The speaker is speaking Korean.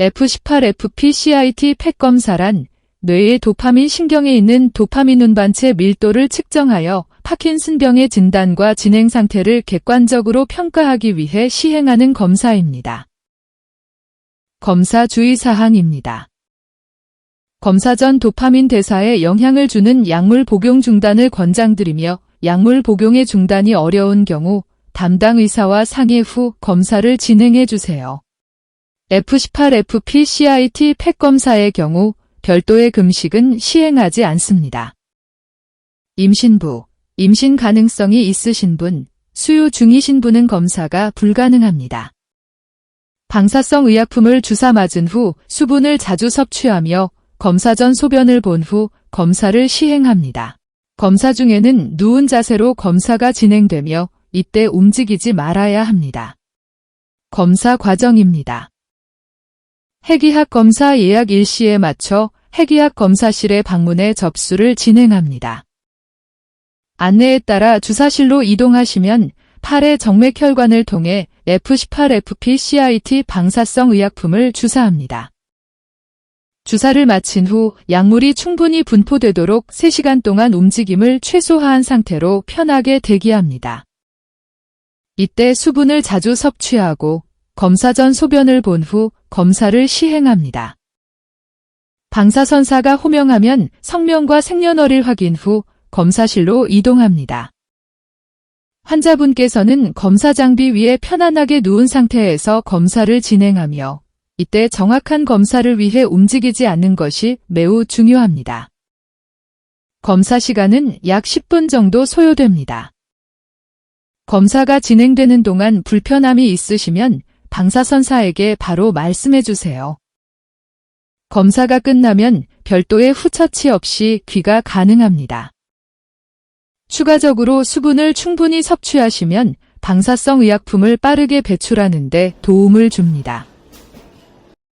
F18FPCIT 팩 검사란 뇌의 도파민 신경에 있는 도파민 운반체 밀도를 측정하여 파킨슨병의 진단과 진행 상태를 객관적으로 평가하기 위해 시행하는 검사입니다. 검사 주의사항입니다. 검사 전 도파민 대사에 영향을 주는 약물 복용 중단을 권장드리며 약물 복용의 중단이 어려운 경우 담당 의사와 상의 후 검사를 진행해 주세요. F18FPCIT 팩 검사의 경우 별도의 금식은 시행하지 않습니다. 임신부, 임신 가능성이 있으신 분, 수유 중이신 분은 검사가 불가능합니다. 방사성 의약품을 주사 맞은 후 수분을 자주 섭취하며 검사 전 소변을 본 후 검사를 시행합니다. 검사 중에는 누운 자세로 검사가 진행되며 이때 움직이지 말아야 합니다. 검사 과정입니다. 핵의학 검사 예약 일시에 맞춰 핵의학 검사실에 방문해 접수를 진행합니다. 안내에 따라 주사실로 이동하시면 팔의 정맥혈관을 통해 F18FPCIT 방사성 의약품을 주사합니다. 주사를 마친 후 약물이 충분히 분포되도록 3시간 동안 움직임을 최소화한 상태로 편하게 대기합니다. 이때 수분을 자주 섭취하고 검사 전 소변을 본 후 검사를 시행합니다. 방사선사가 호명하면 성명과 생년월일 확인 후 검사실로 이동합니다. 환자분께서는 검사 장비 위에 편안하게 누운 상태에서 검사를 진행하며 이때 정확한 검사를 위해 움직이지 않는 것이 매우 중요합니다. 검사 시간은 약 10분 정도 소요됩니다. 검사가 진행되는 동안 불편함이 있으시면 방사선사에게 바로 말씀해 주세요. 검사가 끝나면 별도의 후처치 없이 귀가 가능합니다. 추가적으로 수분을 충분히 섭취하시면 방사성 의약품을 빠르게 배출하는 데 도움을 줍니다.